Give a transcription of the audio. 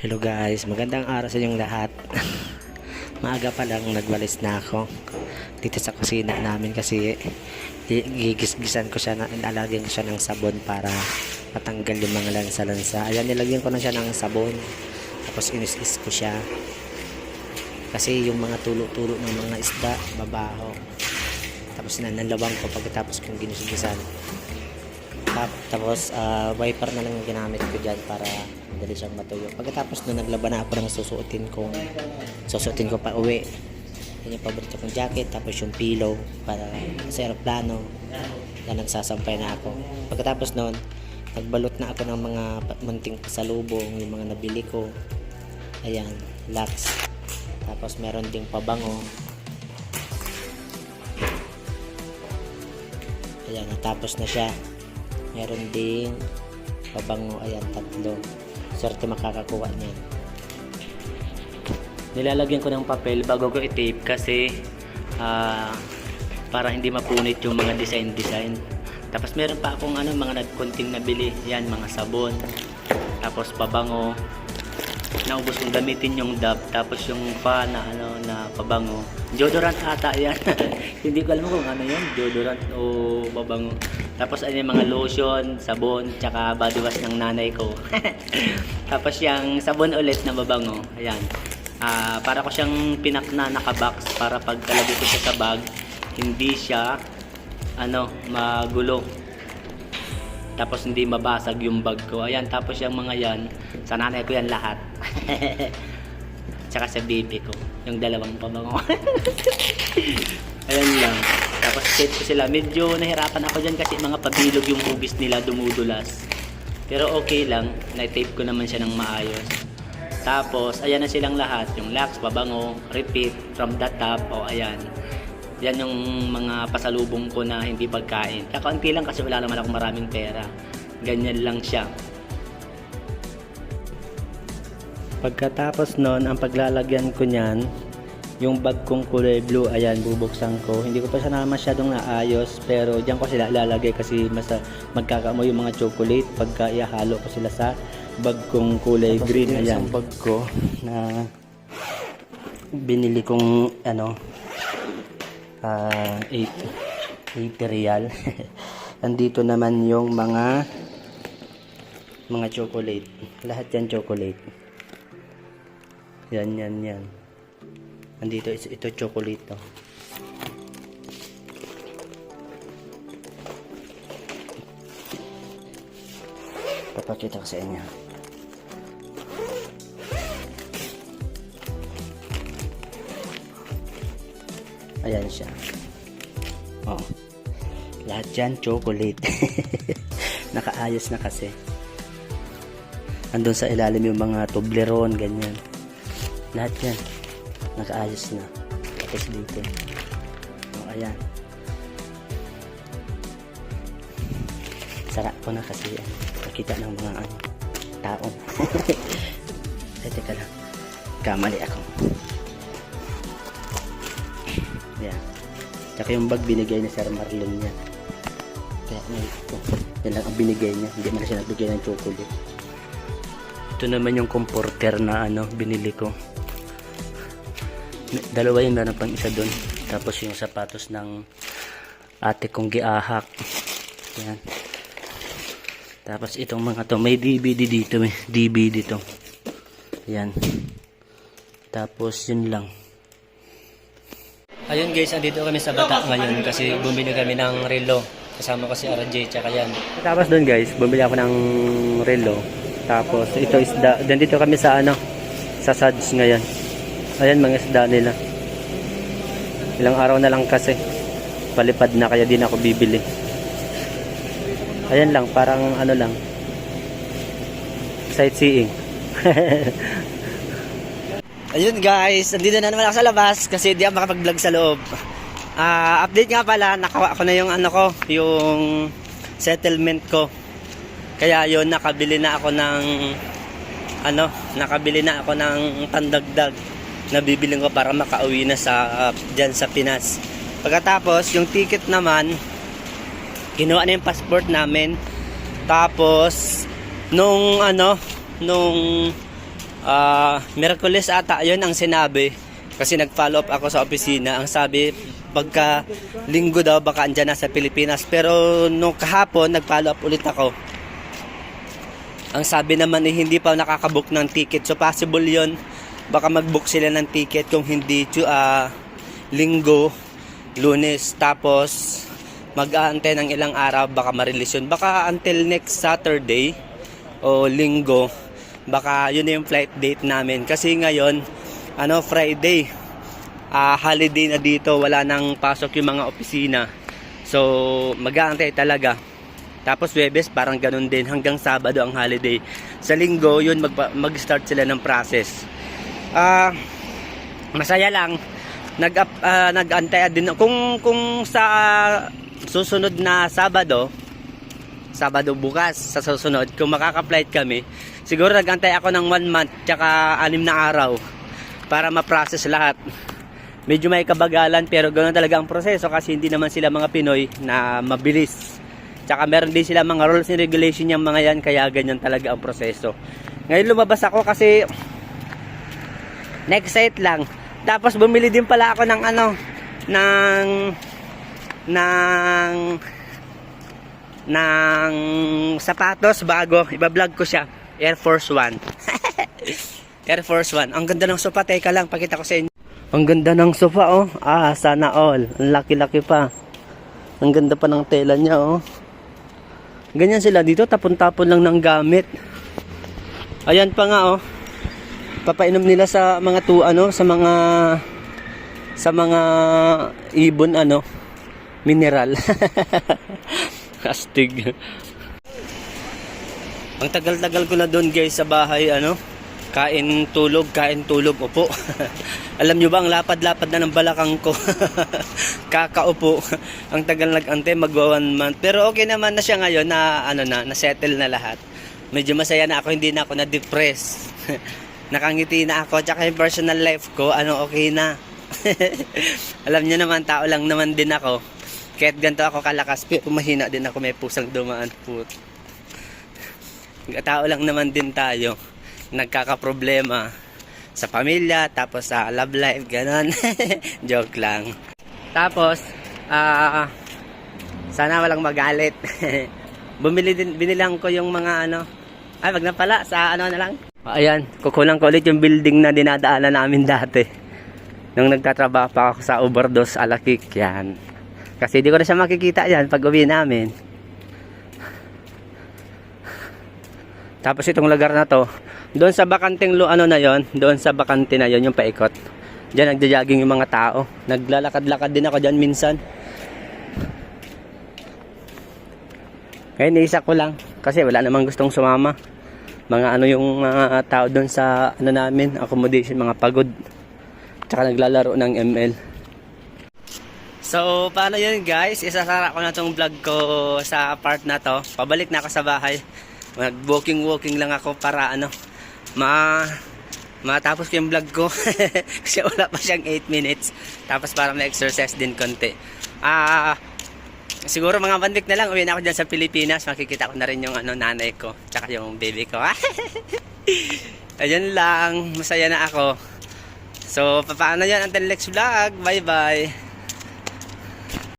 Hello guys, magandang araw sa inyong lahat. Maaga pa lang nagwalis na ako dito sa kusina namin kasi gigisgisan ko siya, na, ilalagyan ko siya ng sabon para matanggal yung mga lansa-lansa. Ayan, nilagyan ko na siya ng sabon. Tapos inis-is ko siya. Kasi yung mga tulo-tulo ng mga isda, babaho. Tapos nanalawang ko pagkatapos kong ginisgisan. Tap, tapos ah, wiper na lang yung ginamit ko dyan para madali siyang matuyo. Pagkatapos nung naglaban na ako ng susuotin kong susuotin ko pa uwi. Yan yung paborito kong jacket, tapos yung pillow para sa aeroplano. Yan nagsasampay na ako. Pagkatapos nun, nagbalot na ako ng mga munting pasalubong, yung mga nabili ko. Ayan, lax. Tapos meron ding pabango. Ayan, natapos na siya. Meron ding pabango. Ayan, tatlo. Swerte makakakuha niyan. Nilalagyan ko ng papel bago ko i-tape kasi ah, para hindi mapunit yung mga design-design. Tapos meron pa akong ano, mga nagkonting nabili. Yan, mga sabon. Tapos pabango. Naubos kong gamitin yung dab. Tapos yung pa na, ano, na pabango. Deodorant ata yan. hindi ko alam kung ano yan. Deodorant o pabango. Tapos ano yung mga lotion, sabon, tsaka body wash ng nanay ko. Tapos yung sabon ulit na babango. Ayan. Ah, para ko siyang pinakna nakabox para pag talagay ko siya sa bag, hindi siya ano, magulo. Tapos hindi mabasag yung bag ko. Ayan, tapos yung mga yan, sa nanay ko yan lahat. Tsaka sa baby ko, yung dalawang pabango. Ayan lang. Tapos set ko sila. Medyo nahirapan ako dyan kasi mga pabilog yung hugis nila dumudulas. Pero okay lang. Na-tape ko naman siya ng maayos. Tapos, ayan na silang lahat. Yung lax, pabango, repeat, from the top. O, ayan. Yan yung mga pasalubong ko na hindi pagkain. Kakaunti lang kasi wala naman akong maraming pera. Ganyan lang siya. Pagkatapos nun, ang paglalagyan ko niyan, yung bag kong kulay blue, ayan, bubuksan ko. Hindi ko pa siya na masyadong naayos, pero diyan ko sila ilalagay kasi mas magkakamo yung mga chocolate pagka ihalo ko sila sa bag kong kulay green. Ayan, bag ko na binili kong ano, ah 8 80 real. Andito naman yung mga mga chocolate. Lahat yan chocolate. Yan, yan, yan. Andito, ito chocolate to. Papakita ko sa inyo. Ayan siya. Oh. Lahat yan chocolate. Nakaayos na kasi. Andun sa ilalim yung mga toblerone, ganyan. Lahat yan. Nakaayos na. Tapos dito. O, ayan. Sarap ko na kasi ano, nakita ng mga ano, tao. Ay, teka lang. Kamali ako. Tsaka yung bag binigay ni Sir Marlon niya. Kaya ano ito. Yan lang ang binigay niya. Hindi man siya nagbigay ng chocolate. Ito naman yung comforter na ano binili ko. Dalawa yung meron pang isa doon. Tapos yung sapatos ng ate kong giahak. Yan. Tapos itong mga to, may DVD dito, may DVD dito. Yan. Tapos yun lang. Ayun guys, andito kami sa Bata ngayon kasi bumili kami ng relo. Kasama ko si RJ tsaka yan. Tapos doon guys, bumili ako ng relo. Tapos ito isda. Dito kami sa ano, sa Sads ngayon. Ayan mga isda nila. Ilang araw na lang kasi. Palipad na kaya din ako bibili. Ayan lang, parang ano lang. Sightseeing. Ayun guys, nandito na naman ako sa labas kasi di ako makapag-vlog sa loob. Ah, update nga pala, nakawa ko na yung ano ko, yung settlement ko. Kaya yun, nakabili na ako ng ano, nakabili na ako ng pandagdag na bibiling ko para makauwi na sa uh, diyan sa Pinas. Pagkatapos, yung ticket naman, ginawa na yung passport namin. Tapos, nung ano, nung ah Miyerkules ata yun ang sinabi. Kasi nag-follow up ako sa opisina. Ang sabi, pagka linggo daw baka andyan na sa Pilipinas. Pero nung kahapon, nag-follow up ulit ako. Ang sabi naman eh, hindi pa nakakabook ng ticket. So possible yon Baka mag-book sila ng ticket kung hindi ah, linggo, lunes. Tapos mag-aantay ng ilang araw baka ma-release yun. Baka until next Saturday o linggo, baka yun yung flight date namin. Kasi ngayon, ano, Friday, ah holiday na dito, wala nang pasok yung mga opisina. So, mag-aantay talaga. Tapos Webes, parang ganun din. Hanggang Sabado ang holiday. Sa linggo, yun, mag-start sila ng process. Ah, masaya lang. Nag, ah, nag-antay din. Kung, kung sa susunod na Sabado, Sabado bukas sa susunod, kung makaka-flight kami, siguro nag-antay ako ng one month tsaka anim na araw para ma-process lahat. Medyo may kabagalan pero ganoon talaga ang proseso kasi hindi naman sila mga Pinoy na mabilis. Tsaka meron din sila mga rules and regulation yung mga yan kaya ganyan talaga ang proseso. Ngayon lumabas ako kasi next site lang. Tapos bumili din pala ako ng ano ng ng ng sapatos bago. Iba-vlog ko siya. Air Force One. Air Force One. Ang ganda ng sofa. Teka lang, pakita ko sa inyo. Ang ganda ng sofa, oh. Ah, sana all. Ang laki-laki pa. Ang ganda pa ng tela niya, oh. Ganyan sila dito. Tapon-tapon lang ng gamit. Ayan pa nga, oh. Papainom nila sa mga tu, ano, sa mga sa mga ibon, ano, mineral. Astig. Ang tagal-tagal ko na doon guys sa bahay ano. Kain tulog, kain tulog, upo. Alam nyo ba ang lapad-lapad na ng balakang ko. Kakaupo. ang tagal nag-ante, magwa one month. Pero okay naman na siya ngayon na ano na, na-settle na lahat. Medyo masaya na ako, hindi na ako na-depress. Nakangiti na ako, tsaka yung personal life ko, ano okay na. Alam niyo naman, tao lang naman din ako. Kahit ganito ako kalakas, pero mahina din ako, may pusang dumaan po. Tao lang naman din tayo. Nagkakaproblema sa pamilya, tapos sa love life, ganon. Joke lang. Tapos, ah, sana walang magalit. Bumili din, binilang ko yung mga ano, ay wag na pala, sa ano na lang. Ayan, kukulang ko ulit yung building na dinadaanan namin dati. Nung nagtatrabaho pa ako sa Overdose Alakik, yan. Kasi di ko na siya makikita yan pag uwi namin. Tapos itong lugar na to, doon sa bakanting lo ano na yon, doon sa bakante na yon yung paikot. Diyan nagja-jogging yung mga tao. Naglalakad-lakad din ako diyan minsan. Ngayon niisa ko lang kasi wala namang gustong sumama. Mga ano yung mga tao doon sa ano namin, accommodation, mga pagod. Tsaka naglalaro ng ML. So, paano yun guys? Isasara ko na tong vlog ko sa part na to. Pabalik na ako sa bahay. Mag-walking-walking lang ako para ano, ma matapos ko yung vlog ko. Kasi wala pa siyang 8 minutes. Tapos para ma-exercise din konti. Ah, siguro mga bandik na lang. Uwi na ako dyan sa Pilipinas. Makikita ko na rin yung ano, nanay ko. Tsaka yung baby ko. Ayun lang. Masaya na ako. So, paano yan? Until next vlog. Bye-bye.